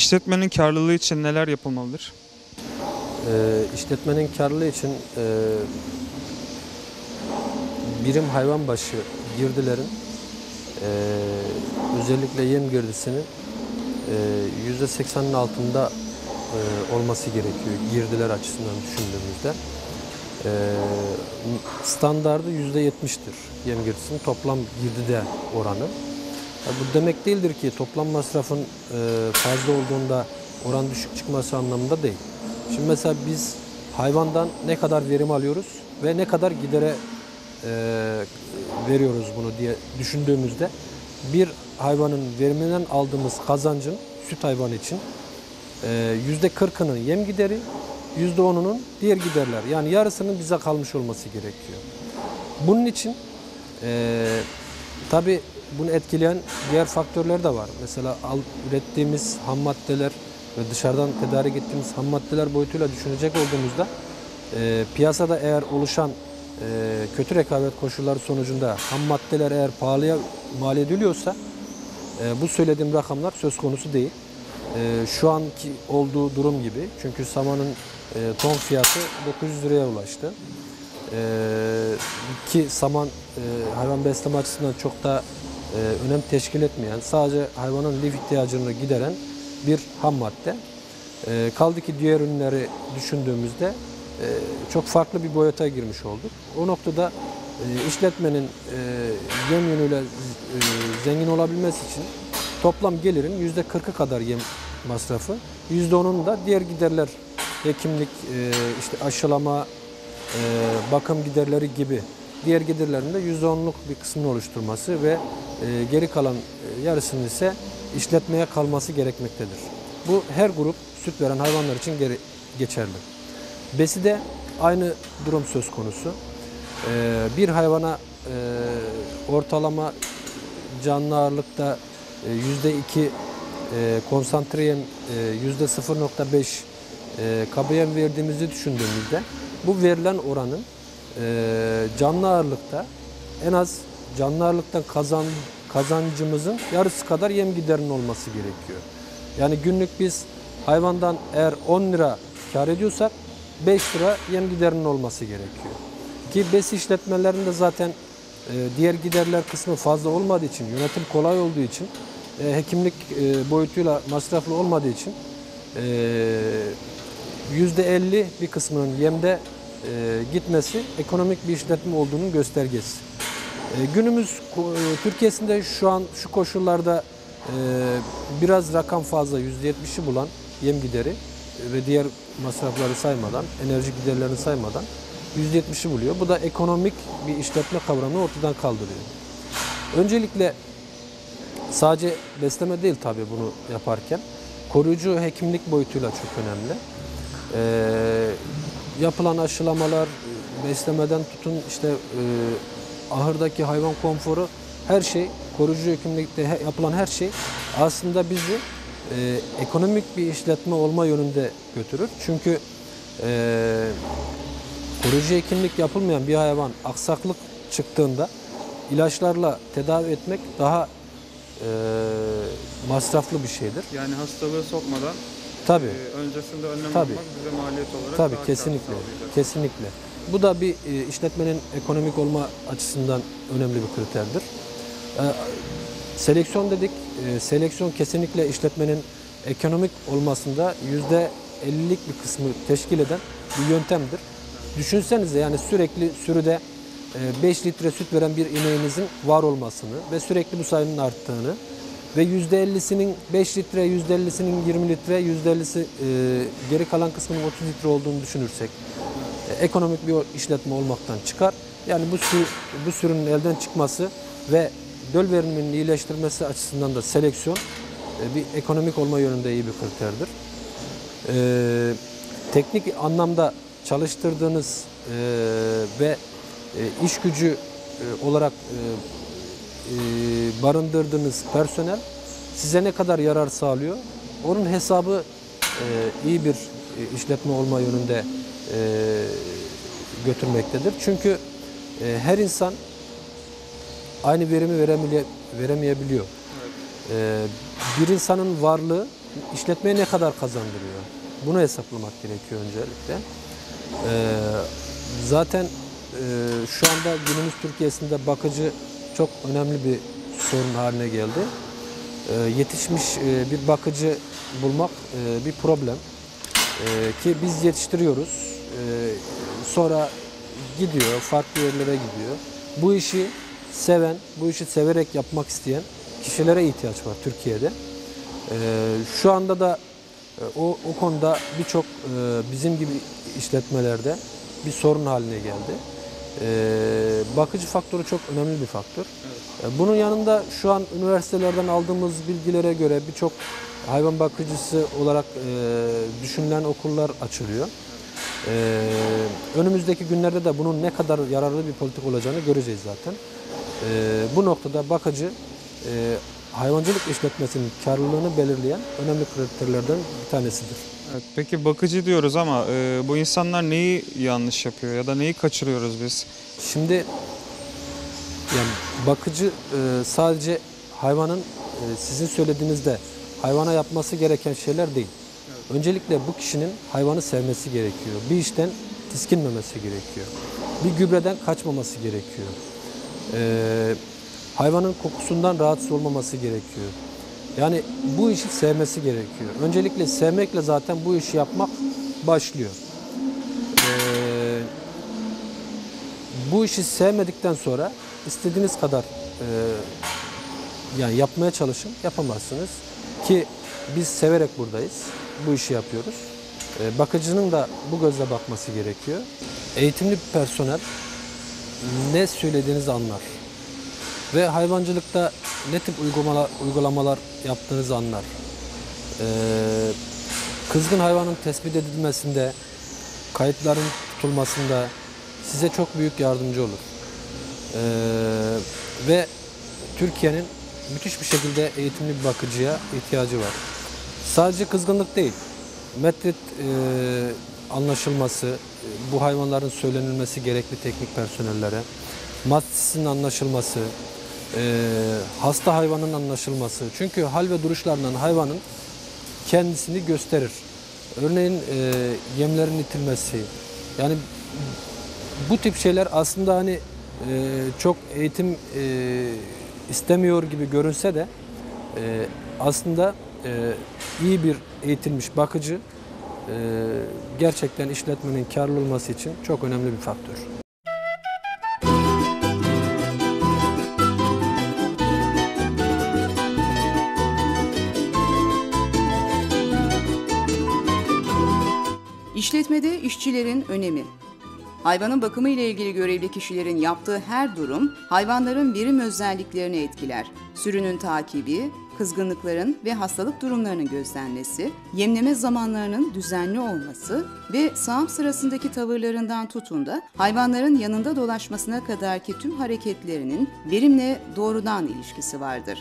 İşletmenin karlılığı için neler yapılmalıdır? Ee, işletmenin karlılığı için e, birim hayvan başı girdilerin e, özellikle yem girdisinin e, %80'in altında e, olması gerekiyor girdiler açısından düşündüğümüzde. E, standardı %70'tir yem girdisinin toplam girdide oranı. Ya bu demek değildir ki toplam masrafın e, fazla olduğunda oran düşük çıkması anlamında değil. Şimdi mesela biz hayvandan ne kadar verim alıyoruz ve ne kadar gidere e, veriyoruz bunu diye düşündüğümüzde bir hayvanın veriminden aldığımız kazancın süt hayvanı için e, yüzde kırkının yem gideri, yüzde onunun diğer giderler. Yani yarısının bize kalmış olması gerekiyor. Bunun için e, tabi bunu etkileyen diğer faktörler de var. Mesela al, ürettiğimiz ham maddeler ve dışarıdan tedarik ettiğimiz ham maddeler boyutuyla düşünecek olduğumuzda e, piyasada eğer oluşan e, kötü rekabet koşulları sonucunda ham maddeler eğer pahalıya mal ediliyorsa e, bu söylediğim rakamlar söz konusu değil. E, şu anki olduğu durum gibi. Çünkü samanın e, ton fiyatı 900 liraya ulaştı. E, ki saman e, hayvan besleme açısından çok da e, önem teşkil etmeyen, sadece hayvanın lif ihtiyacını gideren bir ham madde. E, kaldı ki diğer ürünleri düşündüğümüzde e, çok farklı bir boyuta girmiş olduk. O noktada e, işletmenin e, yem yönüyle e, zengin olabilmesi için toplam gelirin yüzde 40'ı kadar yem masrafı, yüzde 10'unu da diğer giderler, hekimlik, e, işte aşılama, e, bakım giderleri gibi diğer giderlerin de %10'luk bir kısmını oluşturması ve e, geri kalan e, yarısının ise işletmeye kalması gerekmektedir. Bu her grup süt veren hayvanlar için geri, geçerli. Beside aynı durum söz konusu. E, bir hayvana ortalama canlı ağırlıkta e, yüzde iki e, konsantre yem, e, yüzde 0.5 e, kaba yem verdiğimizi düşündüğümüzde bu verilen oranın e, canlı ağırlıkta en az canlı ağırlıktan kazan, kazancımızın yarısı kadar yem giderinin olması gerekiyor. Yani günlük biz hayvandan eğer 10 lira kar ediyorsak 5 lira yem giderinin olması gerekiyor. Ki bes işletmelerinde zaten e, diğer giderler kısmı fazla olmadığı için, yönetim kolay olduğu için, e, hekimlik e, boyutuyla masraflı olmadığı için %50 bir kısmının yemde gitmesi ekonomik bir işletme olduğunun göstergesi. Günümüz Türkiye'sinde şu an şu koşullarda biraz rakam fazla %70'i bulan yem gideri ve diğer masrafları saymadan, enerji giderlerini saymadan %70'i buluyor. Bu da ekonomik bir işletme kavramını ortadan kaldırıyor. Öncelikle sadece besleme değil tabii bunu yaparken koruyucu hekimlik boyutuyla çok önemli. Ee, yapılan aşılamalar, beslemeden tutun işte e, ahırdaki hayvan konforu her şey koruyucu hekimlikte yapılan her şey aslında bizi e, ekonomik bir işletme olma yönünde götürür. Çünkü e, koruyucu hekimlik yapılmayan bir hayvan aksaklık çıktığında ilaçlarla tedavi etmek daha e, masraflı bir şeydir. Yani hastalığı sokmadan Tabii. e, öncesinde önlem Tabii. almak bize maliyet olarak Tabii daha kesinlikle. Kesinlikle. Bu da bir e, işletmenin ekonomik olma açısından önemli bir kriterdir. E, seleksiyon dedik. E, seleksiyon kesinlikle işletmenin ekonomik olmasında yüzde 50'lik bir kısmı teşkil eden bir yöntemdir. Düşünsenize yani sürekli sürüde 5 litre süt veren bir ineğinizin var olmasını ve sürekli bu sayının arttığını ve %50'sinin 5 litre, %50'sinin 20 litre, %50'si e, geri kalan kısmının 30 litre olduğunu düşünürsek e, ekonomik bir işletme olmaktan çıkar. Yani bu sürü, bu sürünün elden çıkması ve döl veriminin iyileştirmesi açısından da seleksiyon e, bir ekonomik olma yönünde iyi bir kriterdir. E, teknik anlamda çalıştırdığınız e, ve e, iş gücü e, olarak e, barındırdığınız personel size ne kadar yarar sağlıyor? Onun hesabı e, iyi bir e, işletme olma yönünde e, götürmektedir. Çünkü e, her insan aynı verimi veremeye, veremeyebiliyor. E, bir insanın varlığı işletmeye ne kadar kazandırıyor? Bunu hesaplamak gerekiyor öncelikle. Zaten e, şu anda günümüz Türkiye'sinde bakıcı çok önemli bir sorun haline geldi. Ee, yetişmiş e, bir bakıcı bulmak e, bir problem. Ee, ki biz yetiştiriyoruz. Ee, sonra gidiyor, farklı yerlere gidiyor. Bu işi seven, bu işi severek yapmak isteyen kişilere ihtiyaç var Türkiye'de. Ee, şu anda da e, o, o konuda birçok e, bizim gibi işletmelerde bir sorun haline geldi. Ee, bakıcı faktörü çok önemli bir faktör. E, Bunun yanında şu an üniversitelerden aldığımız bilgilere göre birçok hayvan bakıcısı olarak e, düşünülen okullar açılıyor. E, önümüzdeki günlerde de bunun ne kadar yararlı bir politik olacağını göreceğiz zaten. Bu noktada bakıcı e, hayvancılık işletmesinin karlılığını belirleyen önemli kriterlerden bir tanesidir. Evet, peki bakıcı diyoruz ama e, bu insanlar neyi yanlış yapıyor ya da neyi kaçırıyoruz biz? Şimdi yani bakıcı e, sadece hayvanın e, sizin söylediğinizde hayvana yapması gereken şeyler değil. Öncelikle bu kişinin hayvanı sevmesi gerekiyor. Bir işten tiskinmemesi gerekiyor. Bir gübreden kaçmaması gerekiyor. E, hayvanın kokusundan rahatsız olmaması gerekiyor. Yani bu işi sevmesi gerekiyor. Öncelikle sevmekle zaten bu işi yapmak başlıyor. Eee bu işi sevmedikten sonra istediğiniz kadar e, yani yapmaya çalışın, yapamazsınız. Ki biz severek buradayız, bu işi yapıyoruz. E, bakıcının da bu gözle bakması gerekiyor. Eğitimli bir personel ne söylediğinizi anlar. Ve hayvancılıkta ne tip uygulamalar, uygulamalar yaptığınızı anlar. E, kızgın hayvanın tespit edilmesinde, kayıtların tutulmasında size çok büyük yardımcı olur. Ee, ve Türkiye'nin müthiş bir şekilde eğitimli bir bakıcıya ihtiyacı var. Sadece kızgınlık değil, metrit e, anlaşılması, bu hayvanların söylenilmesi gerekli teknik personellere, mastisinin anlaşılması, e, hasta hayvanın anlaşılması. Çünkü hal ve duruşlarından hayvanın kendisini gösterir. Örneğin e, yemlerin itilmesi, yani bu tip şeyler aslında hani e, çok eğitim e, istemiyor gibi görünse de e, aslında e, iyi bir eğitilmiş bakıcı e, gerçekten işletmenin karlı olması için çok önemli bir faktör. İşletmede işçilerin önemi. Hayvanın bakımı ile ilgili görevli kişilerin yaptığı her durum hayvanların verim özelliklerini etkiler. Sürünün takibi, kızgınlıkların ve hastalık durumlarının gözlenmesi, yemleme zamanlarının düzenli olması ve sağım sırasındaki tavırlarından tutun da hayvanların yanında dolaşmasına kadarki tüm hareketlerinin verimle doğrudan ilişkisi vardır.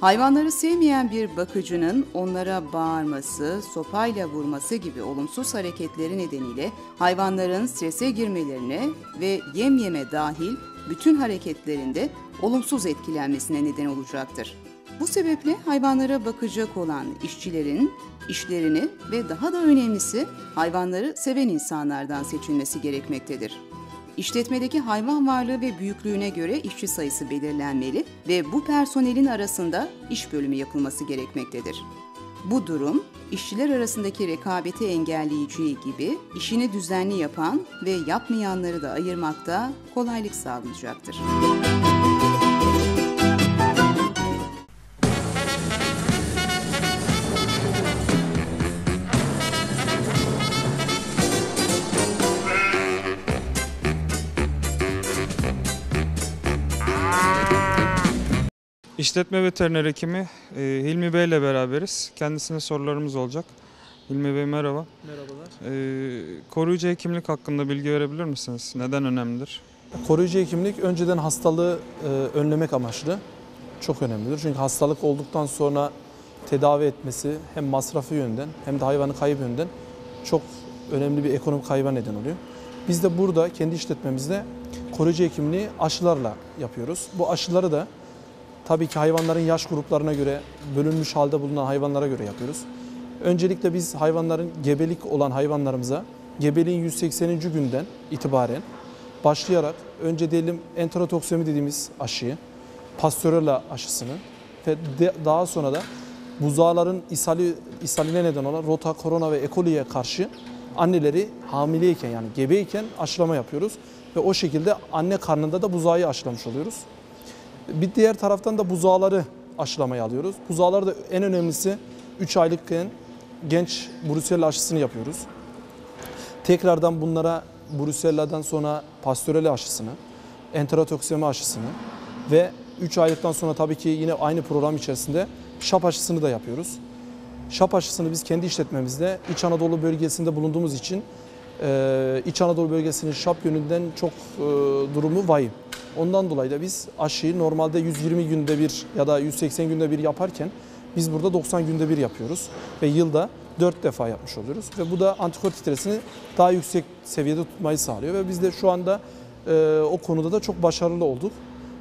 Hayvanları sevmeyen bir bakıcının onlara bağırması, sopayla vurması gibi olumsuz hareketleri nedeniyle hayvanların strese girmelerine ve yem yeme dahil bütün hareketlerinde olumsuz etkilenmesine neden olacaktır. Bu sebeple hayvanlara bakacak olan işçilerin işlerini ve daha da önemlisi hayvanları seven insanlardan seçilmesi gerekmektedir. İşletmedeki hayvan varlığı ve büyüklüğüne göre işçi sayısı belirlenmeli ve bu personelin arasında iş bölümü yapılması gerekmektedir. Bu durum, işçiler arasındaki rekabeti engelleyeceği gibi işini düzenli yapan ve yapmayanları da ayırmakta kolaylık sağlayacaktır. İşletme veteriner hekimi e, Hilmi Bey ile beraberiz. Kendisine sorularımız olacak. Hilmi Bey merhaba. Merhabalar. E, koruyucu hekimlik hakkında bilgi verebilir misiniz? Neden önemlidir? Koruyucu hekimlik önceden hastalığı e, önlemek amaçlı çok önemlidir. Çünkü hastalık olduktan sonra tedavi etmesi hem masrafı yönden hem de hayvanı kayıp yönden çok önemli bir ekonomik kayba neden oluyor. Biz de burada kendi işletmemizde koruyucu hekimliği aşılarla yapıyoruz. Bu aşıları da tabii ki hayvanların yaş gruplarına göre bölünmüş halde bulunan hayvanlara göre yapıyoruz. Öncelikle biz hayvanların gebelik olan hayvanlarımıza gebeliğin 180. günden itibaren başlayarak önce diyelim enterotoksemi dediğimiz aşıyı, pastörella aşısını ve de- daha sonra da buzağların ishali, ishaline neden olan rota, korona ve ekoliye karşı anneleri hamileyken yani gebeyken aşılama yapıyoruz. Ve o şekilde anne karnında da buzağı aşılamış oluyoruz. Bir diğer taraftan da buzağları aşılamaya alıyoruz. Buzağlar da en önemlisi 3 aylıkken genç Brusella aşısını yapıyoruz. Tekrardan bunlara Brusella'dan sonra Pastorella aşısını, enterotoksemi aşısını ve 3 aylıktan sonra tabii ki yine aynı program içerisinde şap aşısını da yapıyoruz. Şap aşısını biz kendi işletmemizde İç Anadolu bölgesinde bulunduğumuz için İç Anadolu bölgesinin şap yönünden çok durumu vahim. Ondan dolayı da biz aşıyı normalde 120 günde bir ya da 180 günde bir yaparken biz burada 90 günde bir yapıyoruz. Ve yılda 4 defa yapmış oluyoruz. Ve bu da antikor titresini daha yüksek seviyede tutmayı sağlıyor. Ve biz de şu anda e, o konuda da çok başarılı olduk.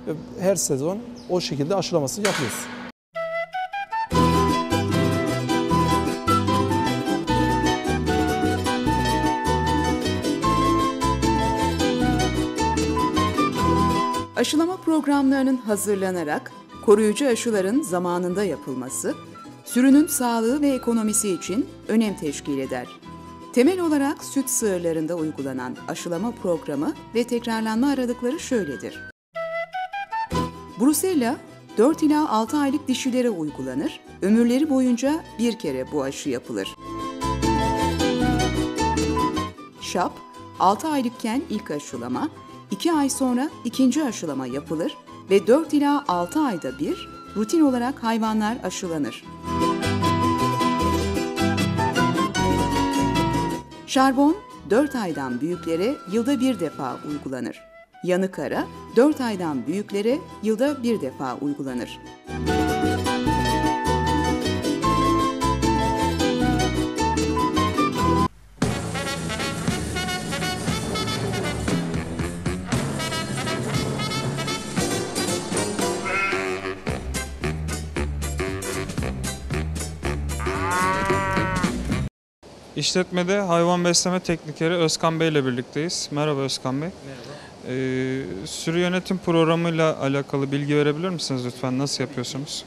Ve her sezon o şekilde aşılamasını yapıyoruz. Aşılama programlarının hazırlanarak koruyucu aşıların zamanında yapılması, sürünün sağlığı ve ekonomisi için önem teşkil eder. Temel olarak süt sığırlarında uygulanan aşılama programı ve tekrarlanma aralıkları şöyledir. Brusella 4 ila 6 aylık dişilere uygulanır, ömürleri boyunca bir kere bu aşı yapılır. Şap, 6 aylıkken ilk aşılama, 2 ay sonra ikinci aşılama yapılır ve 4 ila 6 ayda bir rutin olarak hayvanlar aşılanır. Şarbon 4 aydan büyüklere yılda bir defa uygulanır. Yanık ara 4 aydan büyüklere yılda bir defa uygulanır. İşletmede hayvan besleme teknikeri Özkan Bey ile birlikteyiz. Merhaba Özkan Bey. Merhaba. sürü yönetim programıyla alakalı bilgi verebilir misiniz lütfen? Nasıl yapıyorsunuz?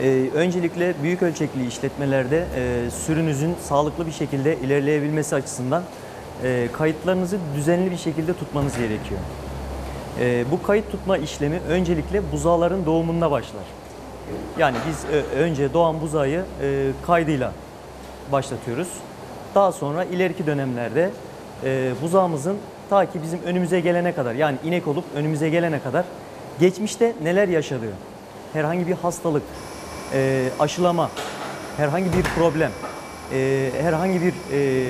Ee, öncelikle büyük ölçekli işletmelerde e, sürünüzün sağlıklı bir şekilde ilerleyebilmesi açısından e, kayıtlarınızı düzenli bir şekilde tutmanız gerekiyor. E, bu kayıt tutma işlemi öncelikle buzağların doğumunda başlar. Yani biz e, önce doğan buzağı e, kaydıyla başlatıyoruz. Daha sonra ileriki dönemlerde e, buzağımızın ta ki bizim önümüze gelene kadar yani inek olup önümüze gelene kadar geçmişte neler yaşadığı, herhangi bir hastalık, e, aşılama, herhangi bir problem, e, herhangi bir e,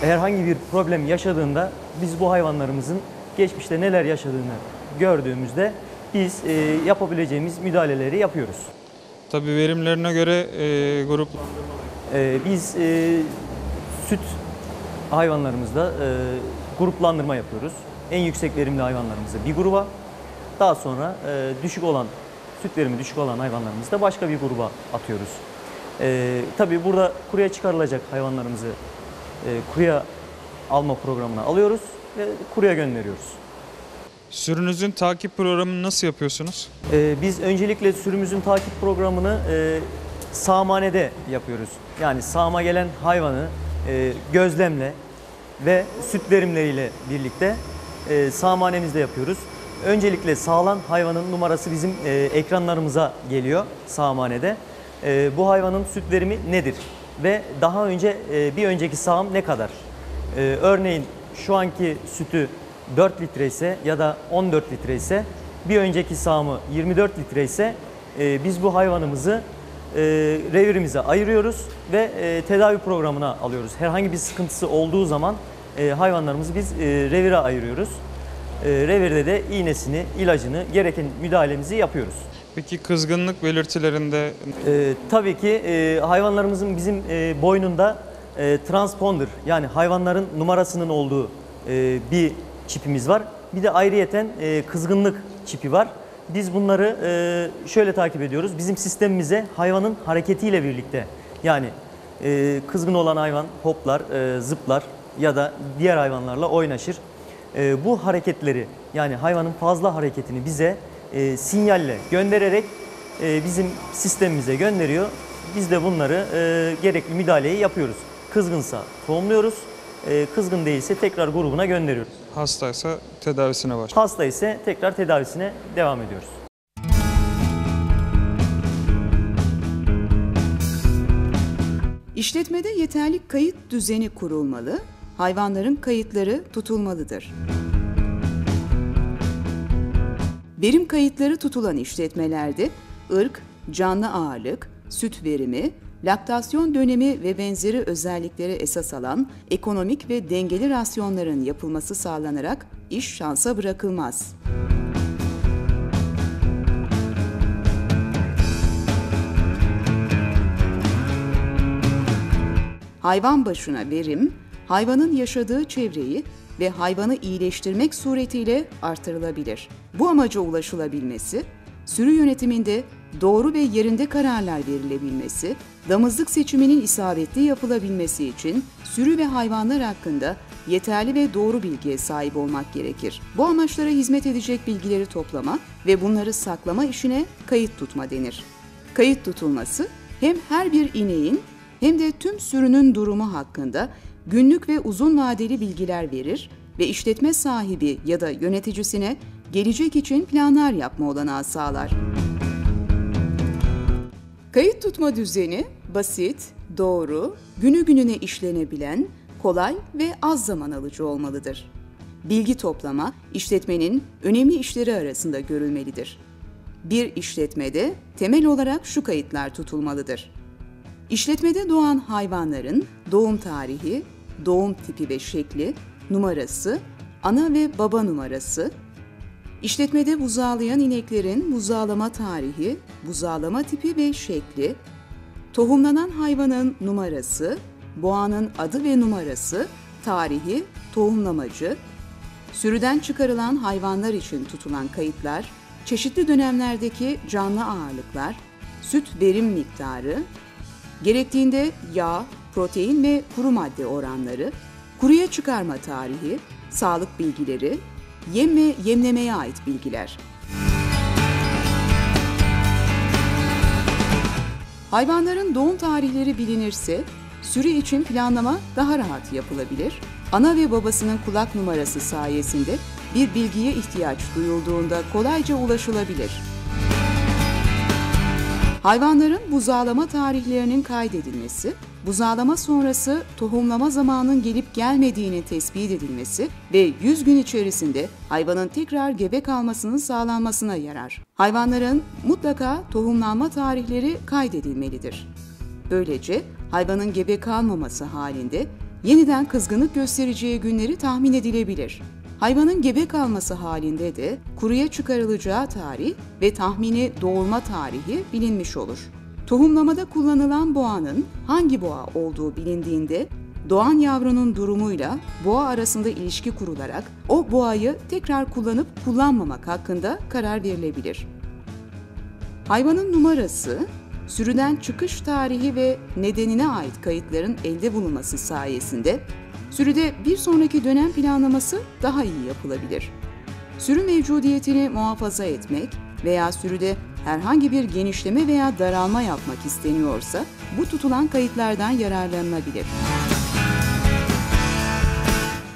herhangi bir problem yaşadığında biz bu hayvanlarımızın geçmişte neler yaşadığını gördüğümüzde biz e, yapabileceğimiz müdahaleleri yapıyoruz. Tabii verimlerine göre e, grup Ee, biz e, süt hayvanlarımızda e, gruplandırma yapıyoruz. En yüksek verimli hayvanlarımızı bir gruba, daha sonra e, düşük olan, süt verimi düşük olan hayvanlarımızı da başka bir gruba atıyoruz. E, tabii burada kuruya çıkarılacak hayvanlarımızı e, kuruya alma programına alıyoruz ve kuruya gönderiyoruz. sürünüzün takip programını nasıl yapıyorsunuz? Ee, biz öncelikle sürümüzün takip programını e, sağmanede yapıyoruz. Yani sağma gelen hayvanı e, gözlemle ve süt verimleriyle birlikte e, sağmanemizde yapıyoruz. Öncelikle sağlan hayvanın numarası bizim e, ekranlarımıza geliyor sağmanede. E, bu hayvanın süt verimi nedir? Ve daha önce e, bir önceki sağım ne kadar? Ee, örneğin şu anki sütü 4 litre ise ya da 14 litre ise bir önceki sağımı 24 litre ise e, biz bu hayvanımızı e, revirimize ayırıyoruz ve e, tedavi programına alıyoruz. Herhangi bir sıkıntısı olduğu zaman e, hayvanlarımızı biz e, revire ayırıyoruz. E, revirde de iğnesini, ilacını, gereken müdahalemizi yapıyoruz. Peki kızgınlık belirtilerinde Ee, tabii ki e, hayvanlarımızın bizim e, boynunda e, transponder yani hayvanların numarasının olduğu e, bir çipimiz var. Bir de ayrıyeten e, kızgınlık çipi var. Biz bunları e, şöyle takip ediyoruz. Bizim sistemimize hayvanın hareketiyle birlikte Yani e, kızgın olan hayvan hoplar, e, zıplar ya da diğer hayvanlarla oynaşır. E, bu hareketleri yani hayvanın fazla hareketini bize e, sinyalle göndererek e, bizim sistemimize gönderiyor. Biz de bunları e, gerekli müdahaleyi yapıyoruz. Kızgınsa tohumluyoruz, e, kızgın değilse tekrar grubuna gönderiyoruz. Hastaysa tedavisine başlıyor. Hasta ise tekrar tedavisine devam ediyoruz. İşletmede yeterli kayıt düzeni kurulmalı, hayvanların kayıtları tutulmalıdır. Verim kayıtları tutulan işletmelerde ırk, canlı ağırlık, süt verimi, laktasyon dönemi ve benzeri özellikleri esas alan ekonomik ve dengeli rasyonların yapılması sağlanarak iş şansa bırakılmaz. Hayvan başına verim, hayvanın yaşadığı çevreyi ve hayvanı iyileştirmek suretiyle artırılabilir. Bu amaca ulaşılabilmesi, sürü yönetiminde doğru ve yerinde kararlar verilebilmesi, damızlık seçiminin isabetli yapılabilmesi için sürü ve hayvanlar hakkında yeterli ve doğru bilgiye sahip olmak gerekir. Bu amaçlara hizmet edecek bilgileri toplama ve bunları saklama işine kayıt tutma denir. Kayıt tutulması hem her bir ineğin hem de tüm sürünün durumu hakkında günlük ve uzun vadeli bilgiler verir ve işletme sahibi ya da yöneticisine gelecek için planlar yapma olanağı sağlar. Kayıt tutma düzeni basit, doğru, günü gününe işlenebilen, kolay ve az zaman alıcı olmalıdır. Bilgi toplama, işletmenin önemli işleri arasında görülmelidir. Bir işletmede temel olarak şu kayıtlar tutulmalıdır. İşletmede doğan hayvanların doğum tarihi, doğum tipi ve şekli, numarası, ana ve baba numarası, işletmede buzağlayan ineklerin buzağlama tarihi, buzağlama tipi ve şekli, tohumlanan hayvanın numarası, boğanın adı ve numarası, tarihi, tohumlamacı, sürüden çıkarılan hayvanlar için tutulan kayıtlar, çeşitli dönemlerdeki canlı ağırlıklar, süt verim miktarı, Gerektiğinde yağ, protein ve kuru madde oranları, kuruya çıkarma tarihi, sağlık bilgileri, yem ve yemlemeye ait bilgiler. Hayvanların doğum tarihleri bilinirse, sürü için planlama daha rahat yapılabilir. Ana ve babasının kulak numarası sayesinde bir bilgiye ihtiyaç duyulduğunda kolayca ulaşılabilir. Hayvanların buzağlama tarihlerinin kaydedilmesi, buzağlama sonrası tohumlama zamanının gelip gelmediğini tespit edilmesi ve 100 gün içerisinde hayvanın tekrar gebe kalmasının sağlanmasına yarar. Hayvanların mutlaka tohumlanma tarihleri kaydedilmelidir. Böylece hayvanın gebe kalmaması halinde yeniden kızgınlık göstereceği günleri tahmin edilebilir. Hayvanın gebe kalması halinde de kuruya çıkarılacağı tarih ve tahmini doğurma tarihi bilinmiş olur. Tohumlamada kullanılan boğanın hangi boğa olduğu bilindiğinde doğan yavrunun durumuyla boğa arasında ilişki kurularak o boğayı tekrar kullanıp kullanmamak hakkında karar verilebilir. Hayvanın numarası, sürüden çıkış tarihi ve nedenine ait kayıtların elde bulunması sayesinde Sürüde bir sonraki dönem planlaması daha iyi yapılabilir. Sürü mevcudiyetini muhafaza etmek veya sürüde herhangi bir genişleme veya daralma yapmak isteniyorsa bu tutulan kayıtlardan yararlanılabilir.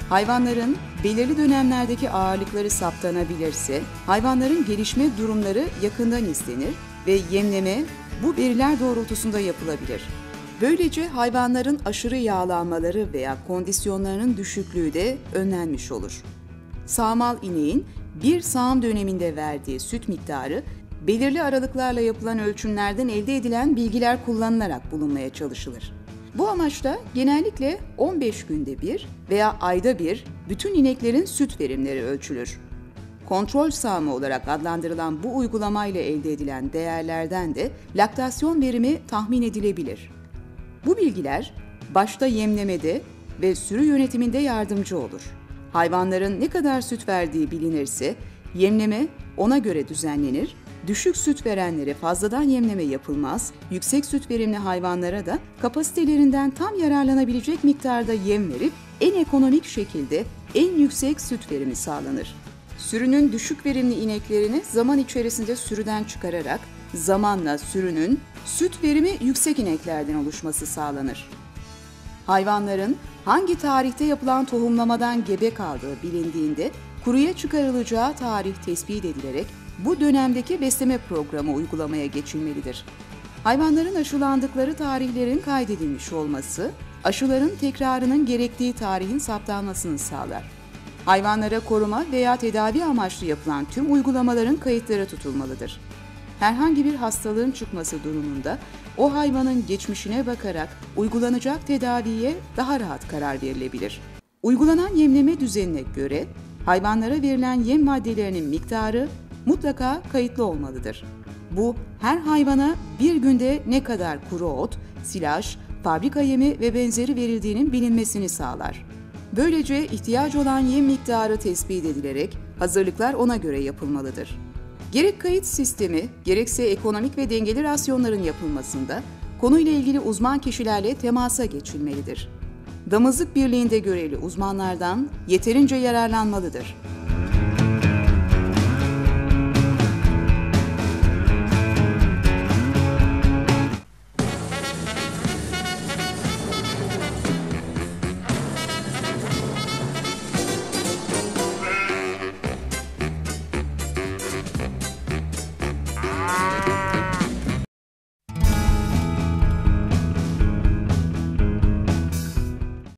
Hayvanların belirli dönemlerdeki ağırlıkları saptanabilirse, hayvanların gelişme durumları yakından izlenir ve yemleme bu veriler doğrultusunda yapılabilir. Böylece hayvanların aşırı yağlanmaları veya kondisyonlarının düşüklüğü de önlenmiş olur. Sağmal ineğin bir sağım döneminde verdiği süt miktarı belirli aralıklarla yapılan ölçümlerden elde edilen bilgiler kullanılarak bulunmaya çalışılır. Bu amaçla genellikle 15 günde bir veya ayda bir bütün ineklerin süt verimleri ölçülür. Kontrol sağımı olarak adlandırılan bu uygulamayla elde edilen değerlerden de laktasyon verimi tahmin edilebilir. Bu bilgiler başta yemlemede ve sürü yönetiminde yardımcı olur. Hayvanların ne kadar süt verdiği bilinirse yemleme ona göre düzenlenir Düşük süt verenlere fazladan yemleme yapılmaz, yüksek süt verimli hayvanlara da kapasitelerinden tam yararlanabilecek miktarda yem verip en ekonomik şekilde en yüksek süt verimi sağlanır. Sürünün düşük verimli ineklerini zaman içerisinde sürüden çıkararak zamanla sürünün süt verimi yüksek ineklerden oluşması sağlanır. Hayvanların hangi tarihte yapılan tohumlamadan gebe kaldığı bilindiğinde kuruya çıkarılacağı tarih tespit edilerek bu dönemdeki besleme programı uygulamaya geçilmelidir. Hayvanların aşılandıkları tarihlerin kaydedilmiş olması, aşıların tekrarının gerektiği tarihin saptanmasını sağlar. Hayvanlara koruma veya tedavi amaçlı yapılan tüm uygulamaların kayıtları tutulmalıdır. Herhangi bir hastalığın çıkması durumunda o hayvanın geçmişine bakarak uygulanacak tedaviye daha rahat karar verilebilir. Uygulanan yemleme düzenine göre hayvanlara verilen yem maddelerinin miktarı mutlaka kayıtlı olmalıdır. Bu her hayvana bir günde ne kadar kuru ot, silaj, fabrika yemi ve benzeri verildiğinin bilinmesini sağlar. Böylece ihtiyaç olan yem miktarı tespit edilerek hazırlıklar ona göre yapılmalıdır. Gerek kayıt sistemi, gerekse ekonomik ve dengeli rasyonların yapılmasında konuyla ilgili uzman kişilerle temasa geçilmelidir. Damızlık Birliği'nde görevli uzmanlardan yeterince yararlanmalıdır.